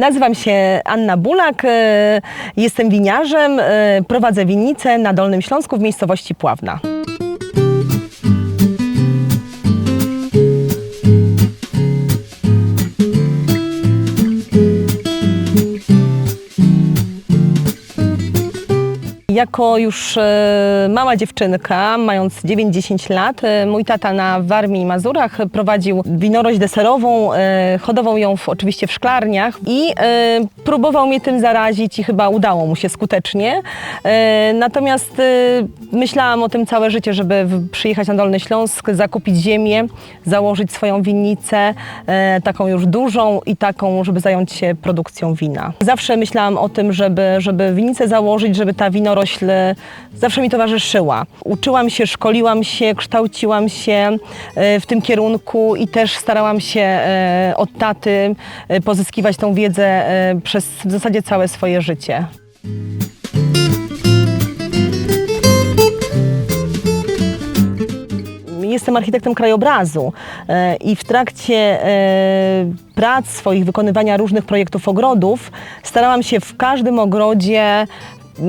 Nazywam się Anna Bulak, e, jestem winiarzem, e, prowadzę winnicę na Dolnym Śląsku w miejscowości Pławna. Jako już e, mała dziewczynka, mając 9-10 lat, e, mój tata na Warmii i Mazurach prowadził winorość deserową, e, hodował ją w, oczywiście w szklarniach i próbował mnie tym zarazić i chyba udało mu się skutecznie. Natomiast myślałam o tym całe życie, żeby przyjechać na Dolny Śląsk, zakupić ziemię, założyć swoją winnicę, taką już dużą i taką, żeby zająć się produkcją wina. Zawsze myślałam o tym, żeby, żeby winnicę założyć, żeby ta winorośl e, zawsze mi towarzyszyła. Uczyłam się, szkoliłam się, kształciłam się e, w tym kierunku i też starałam się e, od taty e, pozyskiwać tą wiedzę przez w zasadzie całe swoje życie. Jestem architektem krajobrazu i w trakcie prac swoich, wykonywania różnych projektów ogrodów, starałam się w każdym ogrodzie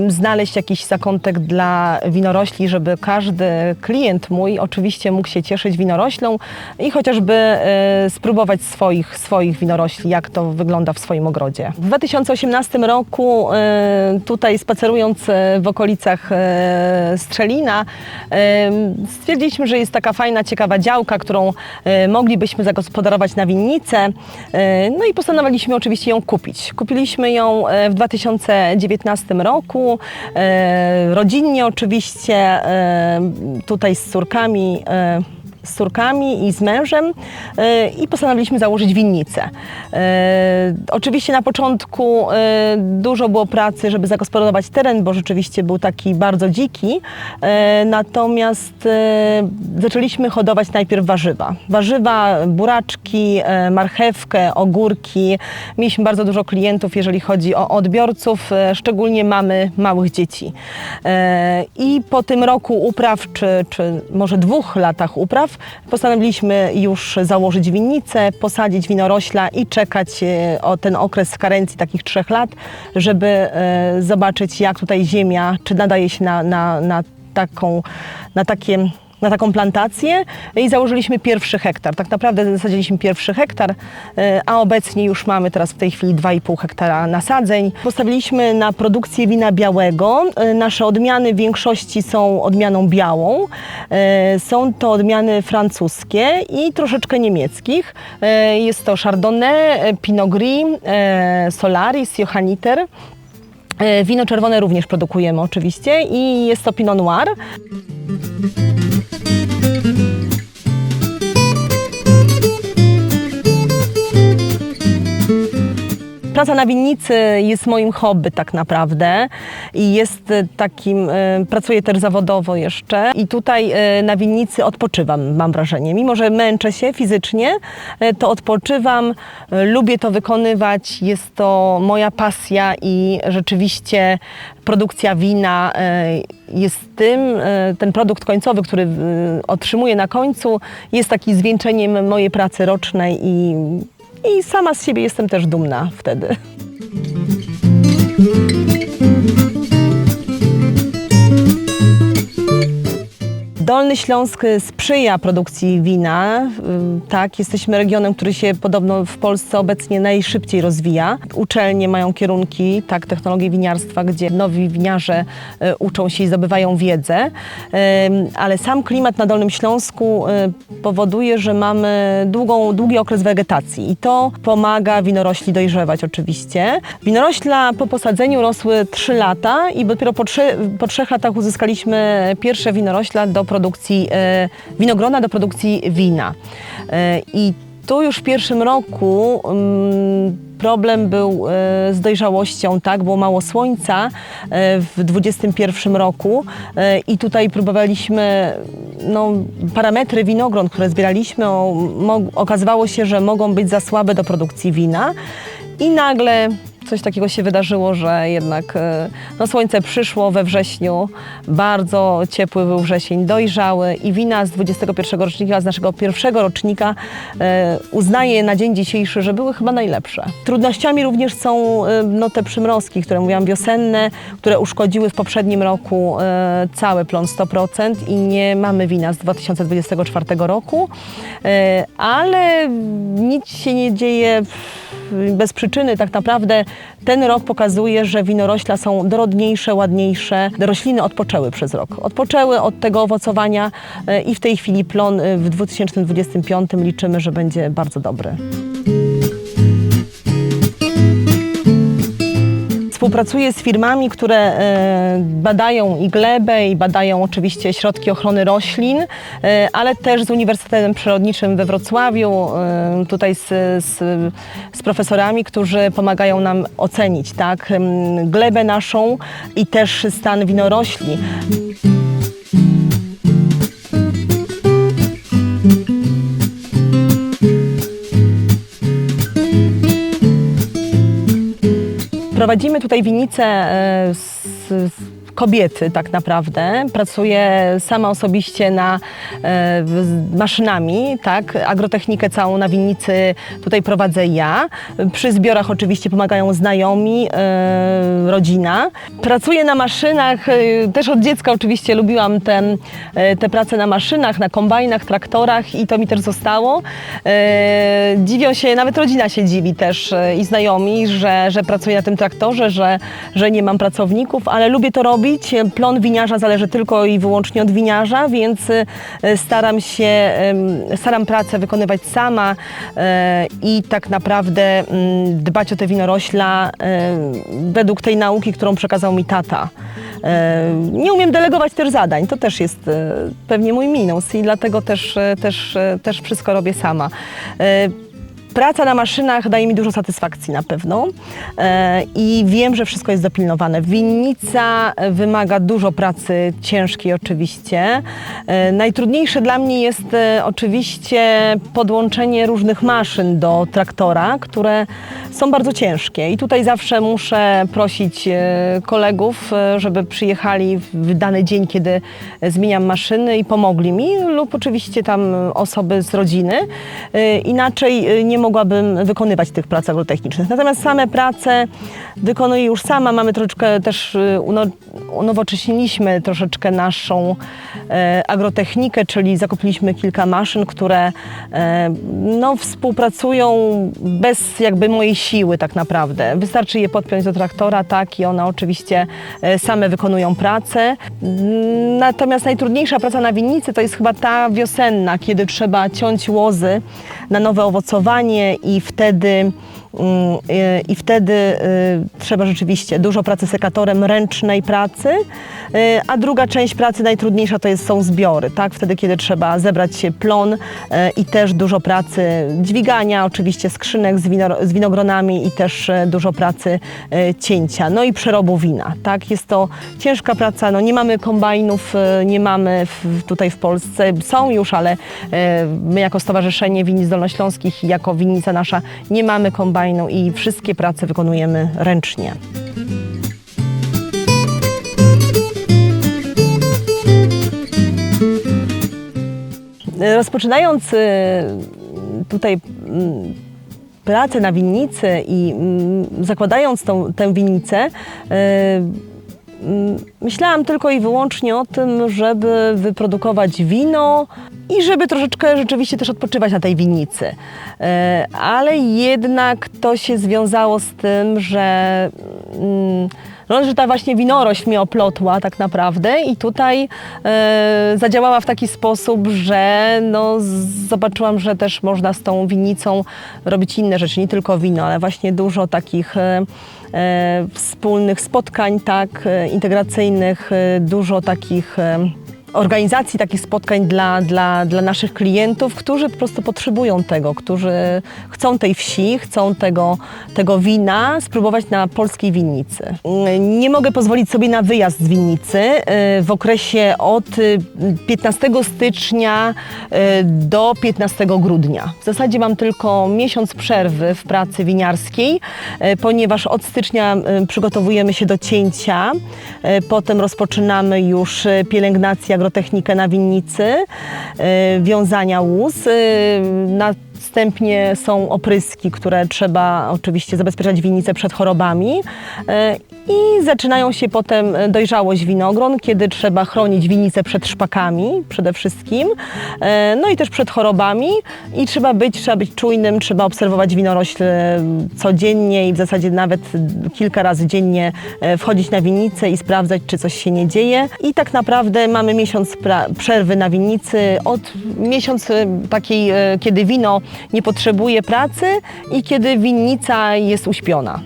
znaleźć jakiś zakątek dla winorośli, żeby każdy klient mój oczywiście mógł się cieszyć winoroślą i chociażby e, spróbować swoich, swoich winorośli, jak to wygląda w swoim ogrodzie. W 2018 roku e, tutaj spacerując e, w okolicach Strzelina stwierdziliśmy, że jest taka fajna, ciekawa działka, którą moglibyśmy zagospodarować na winnicę. No i postanowiliśmy oczywiście ją kupić. Kupiliśmy ją w 2019 roku, e, rodzinnie oczywiście, e, tutaj z córkami. Z córkami i z mężem e, i postanowiliśmy założyć winnicę. E, Oczywiście na początku e, dużo było pracy, żeby zagospodarować teren, bo rzeczywiście był taki bardzo dziki. Natomiast zaczęliśmy hodować najpierw warzywa. Warzywa, buraczki, marchewkę, ogórki. Mieliśmy bardzo dużo klientów, jeżeli chodzi o odbiorców, szczególnie mamy małych dzieci. I po tym roku upraw, czy, czy może dwóch latach upraw, postanowiliśmy już założyć winnicę, posadzić winorośla i czekać e, o ten okres karencji takich trzech lat, żeby e, zobaczyć, jak tutaj ziemia, czy nadaje się na, na, na taką, na takie na taką plantację i założyliśmy pierwszy hektar. Tak naprawdę zasadziliśmy pierwszy hektar, e, a obecnie już mamy teraz w tej chwili 2,5 hektara nasadzeń. Postawiliśmy na produkcję wina białego. E, Nasze odmiany w większości są odmianą białą. E, Są to odmiany francuskie i troszeczkę niemieckich. Jest to Chardonnay, Pinot Gris, Solaris, Johanniter. Wino czerwone również produkujemy oczywiście i jest to Pinot Noir. Praca na winnicy jest moim hobby tak naprawdę i jest e, takim, e, pracuję też zawodowo jeszcze i tutaj e, na winnicy odpoczywam, mam wrażenie. Mimo, że męczę się fizycznie, to odpoczywam, lubię to wykonywać, jest to moja pasja i rzeczywiście produkcja wina jest tym, ten produkt końcowy, który otrzymuję na końcu, jest taki zwieńczeniem mojej pracy rocznej i i sama z siebie jestem też dumna wtedy. Dolny Śląsk sprzyja produkcji wina. Y, Tak, jesteśmy regionem, który się podobno w Polsce obecnie najszybciej rozwija. Uczelnie mają kierunki, tak, technologii winiarstwa, gdzie nowi winiarze y, uczą się i zdobywają wiedzę. Ale sam klimat na Dolnym Śląsku y, powoduje, że mamy długą, długi okres wegetacji i to pomaga winorośli dojrzewać oczywiście. Winorośla po posadzeniu rosły 3 lata i dopiero po, trzy, po trzech latach uzyskaliśmy pierwsze winorośla do produkcji e, winogrona, do produkcji wina. E, I tu już w pierwszym roku mm, problem był e, z dojrzałością, tak? Było mało słońca w 2021 roku i tutaj próbowaliśmy no, parametry winogron, które zbieraliśmy, okazywało się, że mogą być za słabe do produkcji wina i nagle coś takiego się wydarzyło, że jednak e, no, słońce przyszło we wrześniu, bardzo ciepły był wrzesień, dojrzały i wina z 21 rocznika, z naszego pierwszego rocznika e, uznaję na dzień dzisiejszy, że były chyba najlepsze. Trudnościami również są e, no, te przymrozki, które mówiłam wiosenne, które uszkodziły w poprzednim roku cały plon 100% i nie mamy wina z 2024 roku, ale nic się nie dzieje bez przyczyny. Tak naprawdę ten rok pokazuje, że winorośla są dorodniejsze, ładniejsze. Rośliny odpoczęły przez rok. Odpoczęły od tego owocowania e, i w tej chwili plon e, w 2025 liczymy, że będzie bardzo dobry. Współpracuję z firmami, które e, badają i glebę, i badają oczywiście środki ochrony roślin, e, ale też z Uniwersytetem Przyrodniczym we Wrocławiu, e, tutaj z, z, z profesorami, którzy pomagają nam ocenić tak, glebę naszą i też stan winorośli. Prowadzimy tutaj winnicę e, z, z kobiety tak naprawdę. Pracuję sama osobiście na, e, maszynami, tak. Agrotechnikę całą na winnicy tutaj prowadzę ja. Przy zbiorach oczywiście pomagają znajomi, e, rodzina. Pracuję na maszynach, e, też od dziecka oczywiście lubiłam te, e, te prace na maszynach, na kombajnach, traktorach i to mi też zostało. E, Dziwią się, nawet rodzina się dziwi też e, i znajomi, że, że pracuję na tym traktorze, że, że nie mam pracowników, ale lubię to robić. Plon winiarza zależy tylko i wyłącznie od winiarza, więc e, staram się, staram pracę wykonywać sama e, i tak naprawdę mm, dbać o te winorośla e, według tej nauki, którą przekazał mi tata. Nie umiem delegować też zadań, to też jest pewnie mój minus i dlatego też, też, też wszystko robię sama. Praca na maszynach daje mi dużo satysfakcji na pewno e, i wiem, że wszystko jest dopilnowane. Winnica e, wymaga dużo pracy ciężkiej oczywiście. E, najtrudniejsze dla mnie jest oczywiście podłączenie różnych maszyn do traktora, które są bardzo ciężkie i tutaj zawsze muszę prosić kolegów, żeby przyjechali w dany dzień, kiedy zmieniam maszyny i pomogli mi lub oczywiście tam osoby z rodziny. Inaczej nie mogłabym wykonywać tych prac agrotechnicznych. Natomiast same prace wykonuję już sama. Mamy troszeczkę też e, uno, unowocześniliśmy troszeczkę naszą e, agrotechnikę, czyli zakupiliśmy kilka maszyn, które e, no, współpracują bez jakby mojej siły tak naprawdę. Wystarczy je podpiąć do traktora, tak, i one oczywiście e, same wykonują pracę. Natomiast najtrudniejsza praca na winnicy to jest chyba ta wiosenna, kiedy trzeba ciąć łozy na nowe owocowanie i wtedy i wtedy y, trzeba rzeczywiście dużo pracy sekatorem, ręcznej pracy, y, a druga część pracy najtrudniejsza to jest, są zbiory, tak? Wtedy, kiedy trzeba zebrać się plon y, i też dużo pracy dźwigania, oczywiście skrzynek z, wino, z winogronami i też dużo pracy cięcia, no i przerobu wina, tak? Jest to ciężka praca, no nie mamy kombajnów, nie mamy w, tutaj w Polsce, są już, ale my jako Stowarzyszenie Winnic Dolnośląskich i jako winnica nasza nie mamy i wszystkie prace wykonujemy ręcznie. Rozpoczynając y, tutaj mm, pracę na winnicy i mm, zakładając tą, tę winnicę, y, myślałam tylko i wyłącznie o tym, żeby wyprodukować wino i żeby troszeczkę rzeczywiście też odpoczywać na tej winnicy. Y, Ale jednak to się związało z tym, że mm, no, że ta właśnie winorośl mnie oplotła tak naprawdę i tutaj e, zadziałała w taki sposób, że no, zobaczyłam, że też można z tą winnicą robić inne rzeczy, nie tylko wino, ale właśnie dużo takich e, e, wspólnych spotkań, tak, e, integracyjnych, e, dużo takich e, organizacji takich spotkań dla, dla, dla naszych klientów, którzy po prostu potrzebują tego, którzy chcą tej wsi, chcą tego, tego wina spróbować na polskiej winnicy. Nie mogę pozwolić sobie na wyjazd z winnicy y, w okresie od y, 15 stycznia y, do 15 grudnia. W zasadzie mam tylko miesiąc przerwy w pracy winiarskiej, y, ponieważ od stycznia y, przygotowujemy się do cięcia, y, potem rozpoczynamy już y, pielęgnację, agrotechnikę na winnicy, y, wiązania łóz. y, Następnie są opryski, które trzeba oczywiście zabezpieczać winnicę przed chorobami. y, I zaczynają się potem dojrzałość winogron, kiedy trzeba chronić winnicę przed szpakami przede wszystkim, e, no i też przed chorobami. I trzeba być, trzeba być czujnym, trzeba obserwować winorośl e, codziennie i w zasadzie nawet kilka razy dziennie e, wchodzić na winnicę i sprawdzać, czy coś się nie dzieje. I tak naprawdę mamy miesiąc przerwy na winnicy, od miesiąc e, takiej, e, kiedy wino nie potrzebuje pracy i kiedy winnica jest uśpiona.